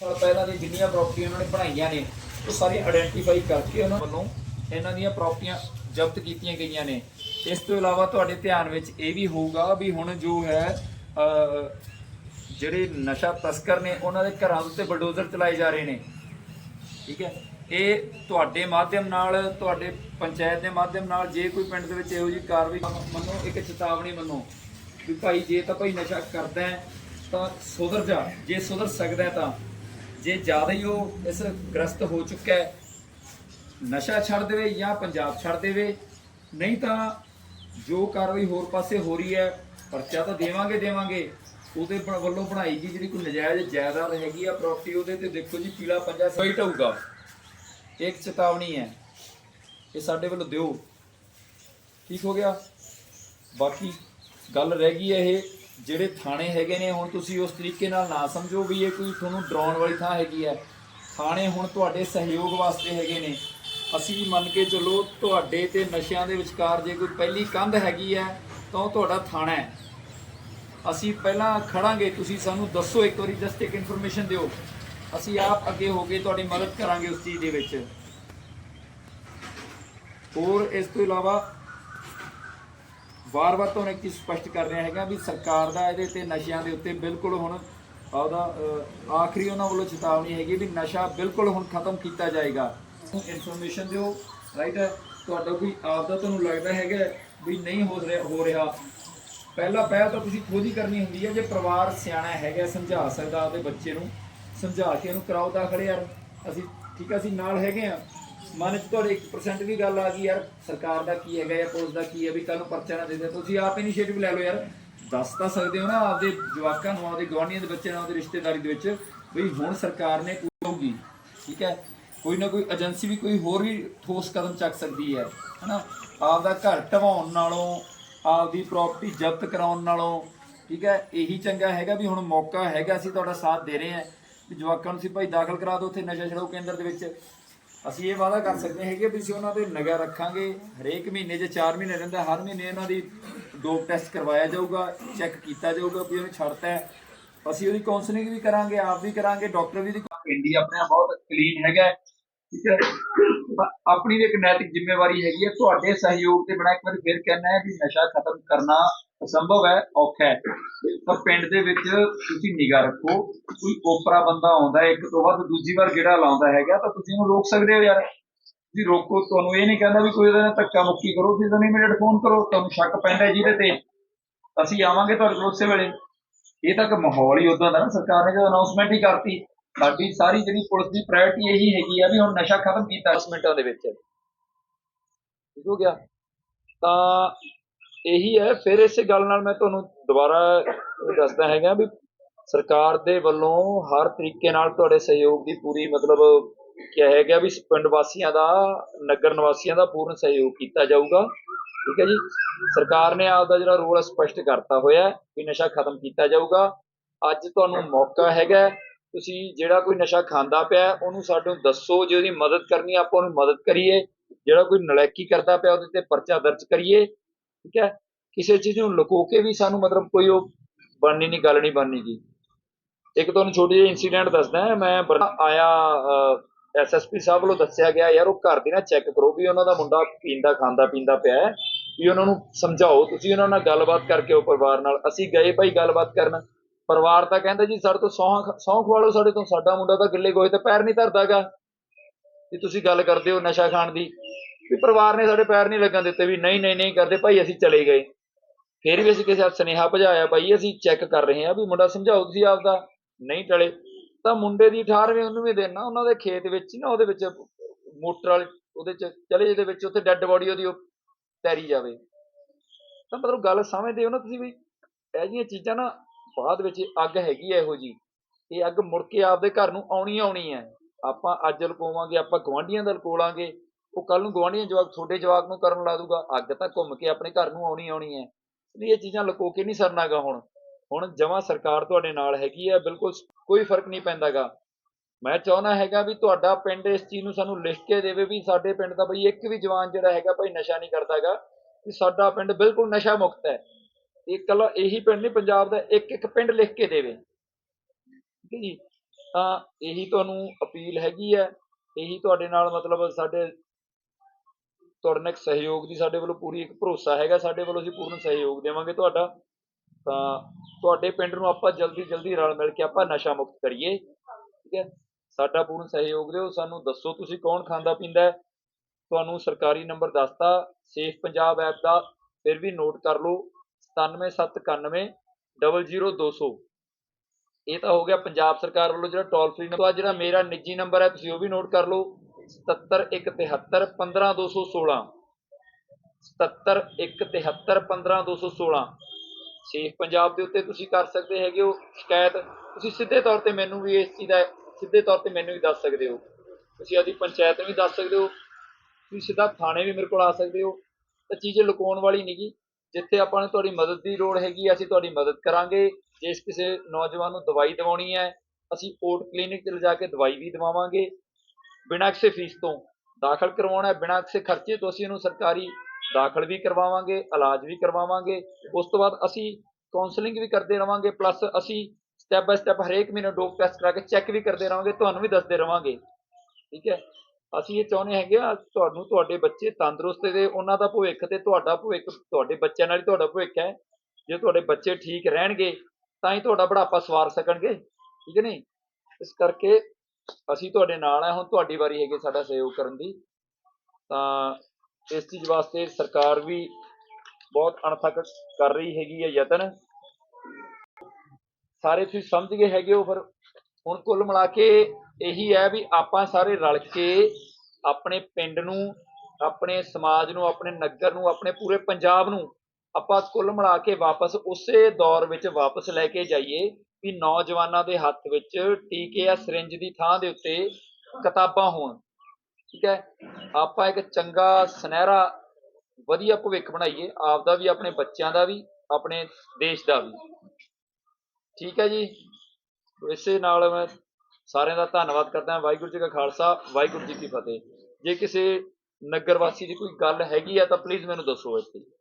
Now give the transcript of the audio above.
ਸਾਲ ਪਹਿਲਾਂ ਦੀ ਜਿੰਨੀਆਂ ਪ੍ਰਾਪਰਟੀਆਂ ਉਹਨਾਂ ਨੇ ਬਣਾਈਆਂ ਨੇ, ਉਹ ਸਾਰੀਆਂ ਆਇਡੈਂਟੀਫਾਈ ਕਰਕੇ ਉਹਨਾਂ ਵੱਲੋਂ ਇਹਨਾਂ ਦੀਆਂ ਪ੍ਰਾਪਰਟੀਆਂ ਜ਼ਬਤ ਕੀਤੀਆਂ ਗਈਆਂ ਨੇ। ਇਸ ਤੋਂ ਇਲਾਵਾ ਤੁਹਾਡੇ ਧਿਆਨ ਵਿੱਚ ਇਹ ਵੀ ਹੋਊਗਾ ਵੀ ਹੁਣ ਜੋ ਹੈ ਜਿਹੜੇ ਨਸ਼ਾ ਤਸਕਰ ਨੇ, ਉਹਨਾਂ ਦੇ ਘਰਾਂ ਦੇ ਉੱਤੇ ਬਲਡੋਜ਼ਰ ਚਲਾਏ ਜਾ ਰਹੇ ਨੇ। ਠੀਕ ਹੈ? ਇਹ ਤੁਹਾਡੇ ਮਾਧਿਅਮ ਨਾਲ, ਤੁਹਾਡੇ ਪੰਚਾਇਤ ਦੇ ਮਾਧਿਅਮ ਨਾਲ, ਜੇ ਕੋਈ ਪਿੰਡ ਦੇ ਵਿੱਚ ਇਹੋ ਜਿਹੀ ਕਾਰਵਾਈ ਮੰਨੋ, ਇੱਕ ਚੇਤਾਵਨੀ ਮੰਨੋ ਵੀ ਭਾਈ, ਜੇ ਤਾਂ ਭਾਈ ਨਸ਼ਾ ਕਰਦਾ ਤਾਂ ਸੁਧਰ ਜਾ। ਜੇ ਸੁਧਰ ਸਕਦਾ ਤਾਂ। ਜੇ ਜ਼ਿਆਦਾ ਹੀ ਉਹ ਇਸ ਗ੍ਰਸਤ ਹੋ ਚੁੱਕਾ ਹੈ ਨਸ਼ਾ ਛੱਡ ਦੇਵੇ ਜਾਂ ਪੰਜਾਬ ਛੱਡ ਦੇਵੇ ਨਹੀਂ ਤਾਂ ਜੋ ਕਾਰਵਾਈ ਹੋਰ ਪਾਸੇ ਹੋ ਰਹੀ ਹੈ ਪਰਚਾ ਤਾਂ ਦੇਵਾਂਗੇ ਦੇਵਾਂਗੇ। ਉਹਦੇ ਵੱਲੋਂ ਬਣਾਈ ਗਈ ਜਿਹੜੀ ਕੋਈ ਨਜਾਇਜ਼ ਜਾਇਦਾਦ ਹੈਗੀ ਆ ਪ੍ਰਾਪਰਟੀ ਉਹਦੇ ਤੇ ਦੇਖੋ ਜੀ ਪੀਲਾ ਪੰਜਾ ਸਵੀਟ ਹੋਊਗਾ ਇੱਕ ਚੇਤਾਵਨੀ ਹੈ। ਇਹ ਸਾਡੇ ਵੱਲੋਂ ਦਿਓ। ਠੀਕ ਹੋ ਗਿਆ? ਬਾਕੀ ਗੱਲ ਰਹਿ ਗਈ ਹੈ ਇਹ। ਜਿਹੜੇ ਥਾਣੇ ਹੈਗੇ ਨੇ, ਹੁਣ ਤੁਸੀਂ ਉਸ ਤਰੀਕੇ ਨਾਲ ਨਾ ਸਮਝੋ ਵੀ ਇਹ ਕੋਈ ਤੁਹਾਨੂੰ ਡਰਾਉਣ ਵਾਲੀ ਥਾਂ ਹੈਗੀ ਹੈ। ਥਾਣੇ ਹੁਣ ਤੁਹਾਡੇ ਸਹਿਯੋਗ ਵਾਸਤੇ ਹੈਗੇ ਨੇ। ਅਸੀਂ ਮੰਨ ਕੇ ਚੱਲੋ, ਤੁਹਾਡੇ ਤੇ ਨਸ਼ਿਆਂ ਦੇ ਵਿਚਕਾਰ ਜੇ ਕੋਈ ਪਹਿਲੀ ਕੰਧ ਹੈਗੀ ਹੈ, ਤਾਂ ਉਹ ਤੁਹਾਡਾ ਥਾਣਾ ਹੈ। ਅਸੀਂ ਪਹਿਲਾਂ ਖੜਾਂਗੇ, ਤੁਸੀਂ ਸਾਨੂੰ ਦੱਸੋ ਇੱਕ ਵਾਰੀ ਜਸਟ ਇੱਕ ਇਨਫੋਰਮੇਸ਼ਨ ਦਿਓ। ਅਸੀਂ ਆਪ ਅੱਗੇ ਹੋ ਕੇ ਤੁਹਾਡੀ ਮਦਦ ਕਰਾਂਗੇ ਉਸ ਚੀਜ਼ ਦੇ ਵਿੱਚ। ਹੋਰ ਇਸ ਤੋਂ ਇਲਾਵਾ ਵਾਰ-ਵਾਰ ਤੁਹਾਨੂੰ ਇੱਕ ਚੀਜ਼ ਸਪਸ਼ਟ ਕਰ ਰਿਹਾ ਹੈਗਾ ਵੀ ਸਰਕਾਰ ਦਾ ਇਹਦੇ ਤੇ ਨਸ਼ਿਆਂ ਦੇ ਉੱਤੇ ਬਿਲਕੁਲ ਹੁਣ ਉਹਦਾ ਆਖਰੀ ਉਹਨਾਂ ਵੱਲੋਂ ਚੇਤਾਵਨੀ ਹੈਗੀ ਵੀ ਨਸ਼ਾ ਬਿਲਕੁਲ ਹੁਣ ਖਤਮ ਕੀਤਾ ਜਾਏਗਾ। ਇਨਫੋਰਮੇਸ਼ਨ ਦਿਓ ਰਾਈਟ ਹੈ ਤੁਹਾਡਾ ਕੋਈ ਆਪਦਾ ਤੁਹਾਨੂੰ ਲੱਗਦਾ ਹੈਗਾ ਵੀ ਨਹੀਂ ਹੋ ਰਿਹਾ ਹੋ ਰਿਹਾ। ਪਹਿਲਾ ਪਹਿਲ ਤਾਂ ਤੁਸੀਂ ਖੁਦ ਹੀ ਕਰਨੀ ਹੁੰਦੀ ਹੈ, ਜੇ ਪਰਿਵਾਰ ਸਿਆਣਾ ਹੈਗਾ, ਸਮਝਾ ਸਕਦਾ ਆਪਦੇ ਬੱਚੇ ਨੂੰ, ਸਮਝਾ ਕੇ ਉਹਨੂੰ ਕਰਾਓ ਦਾਖਲ ਯਾਰ। ਅਸੀਂ, ਠੀਕ ਆ, ਅਸੀਂ ਨਾਲ ਹੈਗੇ ਆ। ਮਨ ਚ ਤੁਹਾਡੇ 1% ਵੀ ਗੱਲ ਆ ਗਈ ਯਾਰ, ਸਰਕਾਰ ਦਾ ਕੀ ਹੈਗਾ ਜਾਂ ਪੁਲਿਸ ਦਾ ਕੀ ਹੈ ਵੀ ਕੱਲ ਨੂੰ ਪਰਚਾ ਨਾ ਦੇ ਦੇ ਤੁਸੀਂ ਆਪ ਇਨੀਸ਼ੀਏਟਿਵ ਲੈ ਲਓ ਯਾਰ। ਦੱਸ ਤਾਂ ਸਕਦੇ ਹੋ ਨਾ ਆਪਦੇ ਜਵਾਕਾਂ ਨੂੰ, ਆਪਦੇ ਗਵਾਂਢੀਆਂ ਦੇ ਬੱਚਿਆਂ ਨੂੰ, ਆਪਦੀ ਰਿਸ਼ਤੇਦਾਰੀ ਦੇ ਵਿੱਚ ਵੀ ਹੁਣ ਸਰਕਾਰ ਨੇ ਕੋਈ ਠੀਕ ਹੈ, ਕੋਈ ਨਾ ਕੋਈ ਏਜੰਸੀ ਵੀ ਕੋਈ ਹੋਰ ਵੀ ਠੋਸ ਕਦਮ ਚੱਕ ਸਕਦੀ ਹੈ, ਹਨਾ? ਆਪਦਾ ਘਰ ਢਵਾਉਣ ਨਾਲੋਂ, ਆਪਦੀ ਪ੍ਰਾਪਰਟੀ ਜ਼ਬਤ ਕਰਾਉਣ ਨਾਲੋਂ, ਠੀਕ ਹੈ, ਇਹੀ ਚੰਗਾ ਹੈਗਾ ਵੀ ਹੁਣ ਮੌਕਾ ਹੈਗਾ, ਅਸੀਂ ਤੁਹਾਡਾ ਸਾਥ ਦੇ ਰਹੇ ਹਾਂ। ਵੀ ਜਵਾਕਾਂ ਨੂੰ ਸੀ ਭਾਈ ਦਾਖਲ ਕਰਾ ਦਿਓ ਉੱਥੇ ਨਸ਼ਾ ਛਡਾਊ ਕੇਂਦਰ ਦੇ ਵਿੱਚ। ਅਸੀਂ ਇਹ ਵਾਅਦਾ ਕਰ ਸਕਦੇ ਹੈਗੇ ਵੀ ਅਸੀਂ ਉਹਨਾਂ ਦੇ ਨਿਗਾਹ ਰੱਖਾਂਗੇ। ਹਰੇਕ ਮਹੀਨੇ ਜੇ 4 ਮਹੀਨੇ ਰਹਿੰਦਾ, ਹਰ ਮਹੀਨੇ ਉਹਨਾਂ ਦੀ ਡੋਪ ਟੈਸਟ ਕਰਵਾਇਆ ਜਾਊਗਾ, ਚੈੱਕ ਕੀਤਾ ਜਾਊਗਾ ਵੀ ਉਹਨੂੰ ਛੱਡਤਾ ਹੈ। ਅਸੀਂ ਉਹਦੀ ਕਾਉਂਸਲਿੰਗ ਵੀ ਕਰਾਂਗੇ, ਆਪ ਵੀ ਕਰਾਂਗੇ, ਡਾਕਟਰ ਵੀ ਦੀ ਇੰਡੀਆ ਆਪਣੇ ਆਪ ਬਹੁਤ ਕਲੀਨ ਹੈਗਾ ਠੀਕ ਹੈ? ਆਪਣੀ ਇੱਕ ਨੈਤਿਕ ਜ਼ਿੰਮੇਵਾਰੀ ਹੈਗੀ ਹੈ। ਤੁਹਾਡੇ ਸਹਿਯੋਗ ਦੇ ਬਿਨਾਂ ਇੱਕ ਵਾਰ ਫਿਰ ਕਹਿਣਾ ਹੈ ਵੀ ਨਸ਼ਾ ਖਤਮ ਕਰਨਾ ਅਸੰਭਵ ਹੈ, ਔਖਾ ਹੈ। ਪਰ ਪਿੰਡ ਦੇ ਵਿੱਚ ਤੁਸੀਂ ਨਿਗਾਹ ਰੱਖੋ, ਕੋਈ ਓਪਰਾ ਬੰਦਾ ਆਉਂਦਾ ਇੱਕ ਤੋਂ ਵੱਧ ਦੂਜੀ ਵਾਰ ਗੇੜਾ ਲਾਉਂਦਾ ਹੈਗਾ, ਤਾਂ ਤੁਸੀਂ ਉਹਨੂੰ ਰੋਕ ਸਕਦੇ ਹੋ ਯਾਰ? ਤੁਸੀਂ ਰੋਕੋ, ਤੁਹਾਨੂੰ ਇਹ ਨਹੀਂ ਕਹਿੰਦਾ ਵੀ ਕੋਈ ਉਹਦੇ ਨਾਲ ਧੱਕਾ ਮੁੱਕੀ ਕਰੋ, ਤੁਸੀਂ ਸਾਨੂੰ ਇਮੀਡੀਏਟ ਫੋਨ ਕਰੋ, ਤੁਹਾਨੂੰ ਸ਼ੱਕ ਪੈਂਦਾ ਜਿਹਦੇ ਤੇ। ਅਸੀਂ ਆਵਾਂਗੇ ਤੁਹਾਡੇ ਕੋਲ ਉਸੇ ਵੇਲੇ। ਇਹ ਤਾਂ ਕਿ ਮਾਹੌਲ ਹੀ ਉਦਾਂ ਦਾ ਨਾ, ਸਰਕਾਰ ਨੇ ਜਦੋਂ ਅਨਾਉਂਸਮੈਂਟ ਹੀ ਕਰਤੀ। ਸਾਡੀ ਸਾਰੀ ਜਿਹੜੀ ਪੁਲਿਸ ਦੀ ਪ੍ਰਾਇੋਰਟੀ ਇਹੀ ਹੈਗੀ ਆ ਵੀ ਹੁਣ ਨਸ਼ਾ ਖਤਮ ਕੀਤਾ 10 ਮਿੰਟਾਂ ਦੇ ਵਿੱਚ। ਠੀਕ ਹੋ ਗਿਆ। ਤਾਂ ਇਹੀ ਹੈ, ਫਿਰ ਇਸੇ ਗੱਲ ਨਾਲ ਮੈਂ ਤੁਹਾਨੂੰ ਦੁਬਾਰਾ ਦੱਸਦਾ ਹੈਗਾ ਵੀ ਸਰਕਾਰ ਦੇ ਵੱਲੋਂ ਹਰ ਤਰੀਕੇ ਨਾਲ ਤੁਹਾਡੇ ਸਹਿਯੋਗ ਦੀ ਪੂਰੀ ਮਤਲਬ ਕਿਹਾ ਹੈਗਾ ਵੀ ਪਿੰਡ ਵਾਸੀਆਂ ਦਾ, ਨਗਰ ਨਿਵਾਸੀਆਂ ਦਾ ਪੂਰਨ ਸਹਿਯੋਗ ਕੀਤਾ ਜਾਊਗਾ। ਠੀਕ ਹੈ ਜੀ। ਸਰਕਾਰ ਨੇ ਆਪਦਾ ਜਿਹੜਾ ਰੋਲ ਸਪਸ਼ਟ ਕਰਤਾ ਹੋਇਆ ਹੈ ਵੀ ਨਸ਼ਾ ਖਤਮ ਕੀਤਾ ਜਾਊਗਾ। ਅੱਜ ਤੁਹਾਨੂੰ ਮੌਕਾ ਹੈਗਾ ਤੁਸੀਂ ਜਿਹੜਾ ਕੋਈ ਨਸ਼ਾ ਖਾਂਦਾ ਪਿਆ, ਉਹਨੂੰ ਸਾਨੂੰ ਦੱਸੋ ਜੇ ਉਹਦੀ ਮਦਦ ਕਰਨੀ ਆਪਾਂ ਉਹਨੂੰ ਮਦਦ ਕਰੀਏ। ਜਿਹੜਾ ਕੋਈ ਨਲੈਕੀ ਕਰਦਾ ਪਿਆ, ਉਹਦੇ ਤੇ ਪਰਚਾ ਦਰਜ ਕਰੀਏ, ਠੀਕ ਹੈ? ਕਿਸੇ ਚੀਜ਼ ਨੂੰ ਲੁਕੋ ਕੇ ਵੀ ਸਾਨੂੰ ਮਤਲਬ ਕੋਈ ਉਹ ਬਣਨੀ ਨਹੀਂ, ਗੱਲ ਨਹੀਂ ਬਣਨੀ ਜੀ। ਇੱਕ ਤੁਹਾਨੂੰ ਛੋਟੀ ਜਿਹੀ ਇਨਸੀਡੈਂਟ ਦੱਸਦਾ ਹਾਂ। ਮੈਂ ਬਰ- ਆਇਆ ਐਸਐਸਪੀ ਸਾਹਿਬ ਵੱਲੋਂ ਦੱਸਿਆ ਗਿਆ, ਯਾਰ ਉਹ ਘਰ ਦੀ ਨਾ ਚੈੱਕ ਕਰੋ ਵੀ ਉਹਨਾਂ ਦਾ ਮੁੰਡਾ ਪੀਂਦਾ, ਖਾਂਦਾ, ਪੀਂਦਾ ਪਿਆ ਹੈ, ਵੀ ਉਹਨਾਂ ਨੂੰ ਸਮਝਾਓ। ਤੁਸੀਂ ਉਹਨਾਂ ਨਾਲ ਗੱਲਬਾਤ ਕਰਕੇ ਉਹ ਪਰਿਵਾਰ ਨਾਲ, ਅਸੀਂ ਗਏ ਭਾਈ ਗੱਲਬਾਤ ਕਰਨ। ਪਰਿਵਾਰ ਤਾਂ ਕਹਿੰਦਾ ਜੀ, ਸਾਡੇ ਤੋਂ ਸੌਂ ਸੌਂ ਖਵਾਲੋ ਸਾਡੇ ਤੋਂ, ਸਾਡਾ ਮੁੰਡਾ ਤਾਂ ਗਿੱਲੇ ਗੋਹੇ ਤੇ ਪੈਰ ਨਹੀਂ ਧਰਦਾਗਾ। ਵੀ ਤੁਸੀਂ ਗੱਲ ਕਰਦੇ ਹੋ ਨਸ਼ਾ ਖਾਣ ਦੀ, ਵੀ ਪਰਿਵਾਰ ਨੇ ਸਾਡੇ ਪੈਰ ਨਹੀਂ ਲੱਗਣ ਦਿੱਤੇ, ਵੀ ਨਹੀਂ ਨਹੀਂ ਨਹੀਂ ਕਰਦੇ, ਭਾਈ ਅਸੀਂ ਚਲੇ ਗਏ। ਫਿਰ ਵੀ ਅਸੀਂ ਕਿਸੇ ਹੱਥ ਸੁਨੇਹਾ ਭਜਾਇਆ, ਭਾਈ ਅਸੀਂ ਚੈੱਕ ਕਰ ਰਹੇ ਹਾਂ ਵੀ ਮੁੰਡਾ ਸਮਝਾਓ ਤੁਸੀਂ ਆਪਦਾ, ਨਹੀਂ ਟਲੇ। ਤਾਂ ਮੁੰਡੇ ਦੀ 18ਵੇਂ 19ਵੇਂ ਦਿਨ ਨਾ ਉਹਨਾਂ ਦੇ ਖੇਤ ਵਿੱਚ ਹੀ ਨਾ, ਉਹਦੇ ਵਿੱਚ ਮੋਟਰ ਵਾਲੇ, ਉਹਦੇ ਚ ਚਲੇ ਜਿਹਦੇ ਵਿੱਚ ਉੱਥੇ ਡੈੱਡ ਬੋਡੀ ਉਹਦੀ ਉਹ ਤੈਰੀ ਜਾਵੇ। ਤਾਂ ਮਤਲਬ ਗੱਲ ਸਮਝਦੇ ਹੋ ਨਾ ਤੁਸੀਂ ਵੀ, ਇਹ ਜਿਹੀਆਂ ਚੀਜ਼ਾਂ ਨਾ ਬਾਅਦ ਵਿੱਚ ਅੱਗ ਹੈਗੀ ਹੈ ਇਹੋ ਜੀ ਇਹ ਅੱਗ ਮੁੜ ਕੇ ਆਪਦੇ ਘਰ ਨੂੰ ਆਉਣੀ ਆਉਣੀ ਹੈ ਆਪਾਂ ਅੱਜ ਲੁਕੋਵਾਂਗੇ, ਆਪਾਂ ਗਵਾਂਢੀਆਂ ਦਾ ਲਕੋਲਾਂਗੇ। ਉਹ ਕੱਲ ਨੂੰ ਗਵਾਂਢੀਆਂ ਜਵਾਕ, ਤੁਹਾਡੇ ਜਵਾਕ ਨੂੰ ਕਰਨ ਲਾ ਦੂਗਾ। ਅੱਗ ਤਾਂ ਘੁੰਮ ਕੇ ਆਪਣੇ ਘਰ ਨੂੰ ਆਉਣੀ ਆਉਣੀ ਹੈ ਲਈ ਇਹ ਚੀਜ਼ਾਂ ਲੁਕੋ ਕੇ ਨਹੀਂ ਸਰਨਾਗਾ ਹੁਣ। ਹੁਣ ਜਮਾਂ ਸਰਕਾਰ ਤੁਹਾਡੇ ਨਾਲ ਹੈਗੀ ਹੈ ਬਿਲਕੁਲ ਕੋਈ ਫ਼ਰਕ ਨਹੀਂ ਪੈਂਦਾਗਾ। ਮੈਂ ਚਾਹੁੰਦਾ ਹੈਗਾ ਵੀ ਤੁਹਾਡਾ ਪਿੰਡ ਇਸ ਚੀਜ਼ ਨੂੰ ਸਾਨੂੰ ਲਿਖ ਕੇ ਦੇਵੇ ਵੀ ਸਾਡੇ ਪਿੰਡ ਦਾ ਬਈ ਇੱਕ ਵੀ ਜਵਾਨ ਜਿਹੜਾ ਹੈਗਾ ਭਾਈ ਨਸ਼ਾ ਨਹੀਂ ਕਰਦਾਗਾ। ਵੀ ਸਾਡਾ ਪਿੰਡ ਬਿਲਕੁਲ ਨਸ਼ਾ ਮੁਕਤ ਹੈ। ਇਹ ਇਕੱਲਾ ਇਹੀ ਪਿੰਡ ਨਹੀਂ, ਪੰਜਾਬ ਦਾ ਇੱਕ ਇੱਕ ਪਿੰਡ ਲਿਖ ਕੇ ਦੇਵੇ। ਠੀਕ ਹੈ ਜੀ? ਤਾਂ ਇਹੀ ਤੁਹਾਨੂੰ ਅਪੀਲ ਹੈਗੀ ਹੈ। ਇਹੀ ਤੁਹਾਡੇ ਨਾਲ ਮਤਲਬ ਸਾਡੇ, ਤੁਹਾਡੇ ਨਾਲ ਇੱਕ ਸਹਿਯੋਗ ਦੀ ਸਾਡੇ ਵੱਲੋਂ ਪੂਰੀ ਇੱਕ ਭਰੋਸਾ ਹੈਗਾ। ਸਾਡੇ ਵੱਲੋਂ ਅਸੀਂ ਪੂਰਨ ਸਹਿਯੋਗ ਦੇਵਾਂਗੇ ਤੁਹਾਡਾ। ਤਾਂ ਤੁਹਾਡੇ ਪਿੰਡ ਨੂੰ ਆਪਾਂ ਜਲਦੀ ਜਲਦੀ ਰਲ ਮਿਲ ਕੇ ਆਪਾਂ ਨਸ਼ਾ ਮੁਕਤ ਕਰੀਏ। ਠੀਕ ਹੈ? ਸਾਡਾ ਪੂਰਨ ਸਹਿਯੋਗ ਦਿਓ। ਸਾਨੂੰ ਦੱਸੋ ਤੁਸੀਂ ਕੌਣ ਖਾਂਦਾ ਪੀਂਦਾ ਤੁਹਾਨੂੰ ਸਰਕਾਰੀ ਨੰਬਰ ਦੱਸਤਾ। ਸੇਫ ਪੰਜਾਬ ਐਪ ਦਾ। ਫਿਰ ਵੀ ਨੋਟ ਕਰ ਲਓ। 97791 00200 ਇਹ ਤਾਂ ਹੋ ਗਿਆ ਪੰਜਾਬ ਸਰਕਾਰ ਵੱਲੋਂ ਜਿਹੜਾ ਟੋਲ ਫ੍ਰੀ ਨੰਬਰ ਜਿਹੜਾ ਮੇਰਾ ਨਿੱਜੀ ਨੰਬਰ ਹੈ, ਤੁਸੀਂ ਉਹ ਵੀ ਨੋਟ ਕਰ ਲਓ। 70173 15216 70173 15216 ਸੇਫ ਪੰਜਾਬ ਦੇ ਉੱਤੇ ਤੁਸੀਂ ਕਰ ਸਕਦੇ ਹੈਗੇ ਹੋ ਸ਼ਿਕਾਇਤ। ਤੁਸੀਂ ਸਿੱਧੇ ਤੌਰ ਤੇ ਮੈਨੂੰ ਵੀ ਇਸ ਚੀਜ਼ ਦਾ, ਸਿੱਧੇ ਤੌਰ ਤੇ ਮੈਨੂੰ ਵੀ ਦੱਸ ਸਕਦੇ ਹੋ। ਤੁਸੀਂ ਆਦੀ ਪੰਚਾਇਤ ਨੂੰ ਵੀ ਦੱਸ ਸਕਦੇ ਹੋ। ਤੁਸੀਂ ਸਿੱਧਾ ਥਾਣੇ ਵੀ ਮੇਰੇ ਕੋਲ ਆ ਸਕਦੇ ਹੋ। ਤਾਂ ਚੀਜ਼ ਲੁਕਾਉਣ ਵਾਲੀ ਨਹੀਂਗੀ ਜਿੱਥੇ ਆਪਾਂ ਨੂੰ ਤੁਹਾਡੀ ਮਦਦ ਦੀ ਲੋੜ ਹੈਗੀ ਹੈ, ਅਸੀਂ ਤੁਹਾਡੀ ਮਦਦ ਕਰਾਂਗੇ। ਜੇ ਕਿਸੇ ਨੌਜਵਾਨ ਨੂੰ ਦਵਾਈ ਦਿਵਾਉਣੀ ਹੈ ਅਸੀਂ ਓਟ ਕਲੀਨਿਕ 'ਚ ਲਿਜਾ ਕੇ ਦਵਾਈ ਵੀ ਦਿਵਾਵਾਂਗੇ। ਬਿਨਾਂ ਕਿਸੇ ਫੀਸ ਤੋਂ ਦਾਖਲ ਕਰਵਾਉਣਾ ਹੈ ਬਿਨਾਂ ਕਿਸੇ ਖਰਚੇ ਤੋਂ ਅਸੀਂ ਉਹਨੂੰ ਸਰਕਾਰੀ ਦਾਖਲ ਵੀ ਕਰਵਾਵਾਂਗੇ ਇਲਾਜ ਵੀ ਕਰਵਾਵਾਂਗੇ। ਉਸ ਤੋਂ ਬਾਅਦ ਅਸੀਂ ਕਾਉਂਸਲਿੰਗ ਵੀ ਕਰਦੇ ਰਵਾਂਗੇ ਪਲੱਸ ਅਸੀਂ ਸਟੈਪ ਬਾਏ ਸਟੈਪ ਹਰੇਕ ਮਹੀਨੇ ਡੋਪ ਟੈਸਟ ਕਰਾ ਕੇ ਚੈੱਕ ਵੀ ਕਰਦੇ ਰਵਾਂਗੇ ਤੁਹਾਨੂੰ ਵੀ ਦੱਸਦੇ ਰਵਾਂਗੇ। ਠੀਕ ਹੈ? ਅਸੀਂ ਇਹ ਚਾਹੁੰਦੇ ਹੈਗੇ ਆ, ਤੁਹਾਨੂੰ ਤੁਹਾਡੇ ਬੱਚੇ ਤੰਦਰੁਸਤ ਤੇ ਉਹਨਾਂ ਦਾ ਭਵਿੱਖ ਤੇ ਤੁਹਾਡਾ ਭਵਿੱਖ, ਤੁਹਾਡੇ ਬੱਚਿਆਂ ਨਾਲ ਹੀ ਤੁਹਾਡਾ ਭਵਿੱਖ ਹੈ। ਜੇ ਤੁਹਾਡੇ ਬੱਚੇ ਠੀਕ ਰਹਿਣਗੇ, ਤਾਂ ਹੀ ਤੁਹਾਡਾ ਬੁਢਾਪਾ ਸਵਾਰ ਸਕਣਗੇ, ਠੀਕ ਹੈ ਨਹੀਂ? ਇਸ ਕਰਕੇ ਅਸੀਂ ਤੁਹਾਡੇ ਨਾਲ ਆ, ਹੁਣ ਤੁਹਾਡੀ ਵਾਰੀ ਹੈਗੀ ਸਾਡਾ ਸਹਿਯੋਗ ਕਰਨ ਦੀ। ਤਾਂ ਇਸ ਚੀਜ਼ ਵਾਸਤੇ ਸਰਕਾਰ ਵੀ ਬਹੁਤ ਅਣਥੱਕ ਕਰ ਰਹੀ ਹੈਗੀ ਹੈ ਯਤਨ। ਸਾਰੇ ਤੁਸੀਂ ਸਮਝ ਗਏ ਹੈਗੇ ਹੋ ਫਿਰ ਹੁਣ ਕੁੱਲ ਮਿਲਾ ਕੇ ਇਹੀ ਹੈ ਵੀ ਆਪਾਂ ਸਾਰੇ ਰਲ ਕੇ ਆਪਣੇ ਪਿੰਡ ਨੂੰ, ਆਪਣੇ ਸਮਾਜ ਨੂੰ, ਆਪਣੇ ਨਗਰ ਨੂੰ, ਆਪਣੇ ਪੂਰੇ ਪੰਜਾਬ ਨੂੰ ਆਪਾਂ ਕੁੱਲ ਮਿਲਾ ਕੇ ਵਾਪਸ ਉਸੇ ਦੌਰ ਵਿੱਚ ਵਾਪਸ ਲੈ ਕੇ ਜਾਈਏ ਵੀ ਨੌਜਵਾਨਾਂ ਦੇ ਹੱਥ ਵਿੱਚ ਟੀਕੇ ਜਾਂ ਸਿਰਿੰਜ ਦੀ ਥਾਂ ਦੇ ਉੱਤੇ ਕਿਤਾਬਾਂ ਹੋਣ। ਠੀਕ ਹੈ? ਆਪਾਂ ਇੱਕ ਚੰਗਾ ਸੁਨਹਿਰਾ, ਵਧੀਆ ਭਵਿੱਖ ਬਣਾਈਏ, ਆਪਦਾ ਵੀ, ਆਪਣੇ ਬੱਚਿਆਂ ਦਾ ਵੀ, ਆਪਣੇ ਦੇਸ਼ ਦਾ ਵੀ। ਠੀਕ ਹੈ ਜੀ? ਇਸੇ ਨਾਲ ਮੈਂ ਸਾਰਿਆਂ ਦਾ ਧੰਨਵਾਦ ਕਰਦਾ ਹਾਂ। ਵਾਹਿਗੁਰੂ ਜੀ ਕਾ ਖਾਲਸਾ, ਵਾਹਿਗੁਰੂ ਜੀ ਕੀ ਫਤਿਹ। ਜੇ ਕਿਸੇ ਨਗਰ ਵਾਸੀ ਦੀ ਕੋਈ ਗੱਲ ਹੈਗੀ ਆ ਤਾਂ ਪਲੀਜ਼ ਮੈਨੂੰ ਦੱਸੋ ਇੱਥੇ।